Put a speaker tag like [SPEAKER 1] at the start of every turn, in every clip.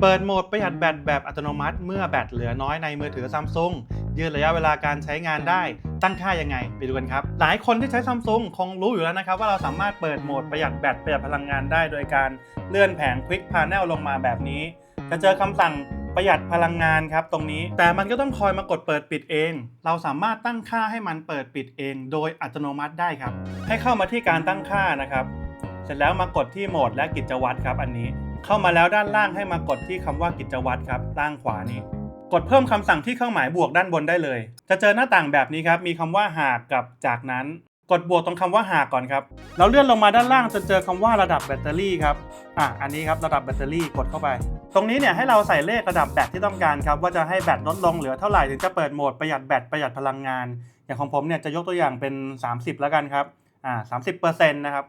[SPEAKER 1] เปิดโหมดประหยัดแบตแบบอัตโนมัติ เมื่อแบตเหลือน้อยในมือถือซัมซุงยืดระยะเวลาการใช้งานได้ตั้งค่ายังไง ไปดูกันครับ หลายคนที่ใช้ซัมซุงคงรู้อยู่แล้วนะครับว่าเราสามารถเปิดโหมดประหยัดแบตประหยัดพลังงานได้ โดยการเลื่อนแผง Quick Panel ลงมาแบบนี้ จะเจอคำสั่งประหยัดพลังงานครับตรงนี้ แต่มันก็ต้องคอยมากดเปิดปิดเอง เราสามารถตั้งค่าให้มันเปิดปิดเอง โดยอัตโนมัติได้ครับ ให้เข้ามาที่การตั้งค่านะครับ เสร็จแล้วมากดที่โหมดและกิจวัตรครับอันนี้ เข้ามาแล้วด้านล่างให้มากดที่คำว่ากิจวัตรครับล่างขวานี้ กดเพิ่มคำสั่งที่เครื่องหมายบวกด้านบนได้เลย จะเจอหน้าต่างแบบนี้ครับ มีคำว่าหากกับจากนั้น กดบวกตรงคำว่าหากก่อนครับ เราเลื่อนลงมาด้านล่างจะเจอคำว่าระดับแบตเตอรี่ครับอะอันนี้ครับระดับแบตเตอรี่กดเข้าไป ตรงนี้เนี่ยให้เราใส่เลขระดับแบตที่ต้องการครับว่าจะให้แบตลดลงเหลือเท่าไหร่ถึงจะเปิดโหมดประหยัดแบตประหยัดพลังงาน อย่างของผมเนี่ยจะยกตัวอย่างเป็น 30 แล้วกันครับอ่า30%นะครับ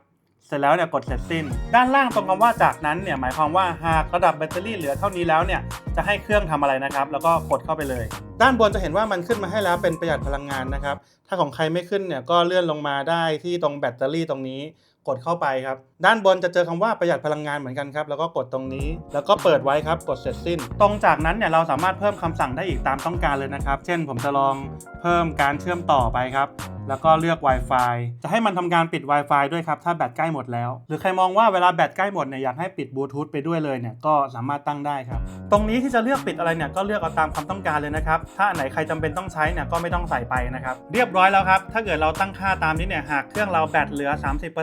[SPEAKER 1] เสร็จแล้วเนี่ยกดเสร็จสิ้น ด้านล่างตรงคำว่าจากนั้นเนี่ยหมายความว่าหากระดับแบตเตอรี่เหลือเท่านี้แล้วเนี่ย จะให้เครื่องทำอะไรนะครับ แล้วก็กดเข้าไปเลย ด้านบนจะเห็นว่ามันขึ้นมาให้แล้วเป็นประหยัดพลังงานนะครับ ถ้าของใครไม่ขึ้นเนี่ยก็เลื่อนลงมาได้ที่ตรงแบตเตอรี่ตรงนี้กดเข้าไปครับ ด้านบนจะเจอคำว่าประหยัดพลังงานเหมือนกันครับ แล้วก็กดตรงนี้ แล้วก็เปิดไว้ครับ กดเสร็จสิ้น ตรงจากนั้นเนี่ยเราสามารถเพิ่มคำสั่งได้อีกตามต้องการเลยนะครับ เช่น ผมจะลองเพิ่มการเชื่อมต่อไปครับ แล้วก็เลือก Wi-Fi จะให้มันทำการปิด Wi-Fi ด้วยครับ ถ้าแบตใกล้หมดแล้ว หรือใครมองว่าเวลาแบตใกล้หมดเนี่ยอยากให้ปิดบลูทูธไปด้วยเลยเนี่ย ก็สามารถตั้งได้ครับ ตรงนี้ที่จะเลือกปิดอะไรเนี่ยก็เลือกเอาตามความต้องการเลยนะครับ ถ้าอันไหนใครจำเป็นต้องใช้เนี่ยก็ไม่ต้องใส่ไปนะครับ เรียบร้อยแล้วครับ ถ้าเกิดเราตั้งค่าตามนี้เนี่ยหากเครื่องเราแบตเหลือ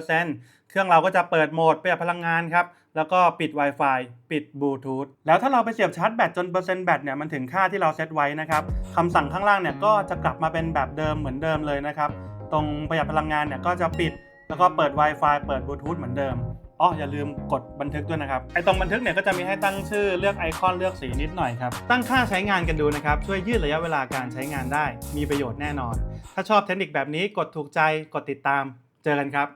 [SPEAKER 1] 30%เครื่องเราก็จะเปิดโหมดประหยัดพลังงานครับแล้วก็ปิด Wi-Fi ปิดบลูทูธแล้วถ้าเราไปเสียบชาร์จแบตจนเปอร์เซ็นต์แบตเนี่ยมันถึงค่าที่เราเซตไว้นะครับคำสั่งข้างล่างเนี่ยก็จะกลับมาเป็นแบบเดิมเหมือนเดิมเลยนะครับ ตรงประหยัดพลังงานเนี่ยก็จะปิดแล้วก็เปิด Wi-Fi เปิดบลูทูธเหมือนเดิม อ๋ออย่าลืมกดบันทึกด้วยนะครับ ไอตรงบันทึกเนี่ยก็จะมีให้ตั้งชื่อเลือกไอคอนเลือกสีนิดหน่อยครับ ตั้งค่าใช้งานกันดูนะครับ ช่วยยืดระยะเวลาการใช้งานได้ มีประโยชน์แน่นอน ถ้าชอบเทคนิคแบบนี้กดถูกใจกดติดตาม เจอกันครับ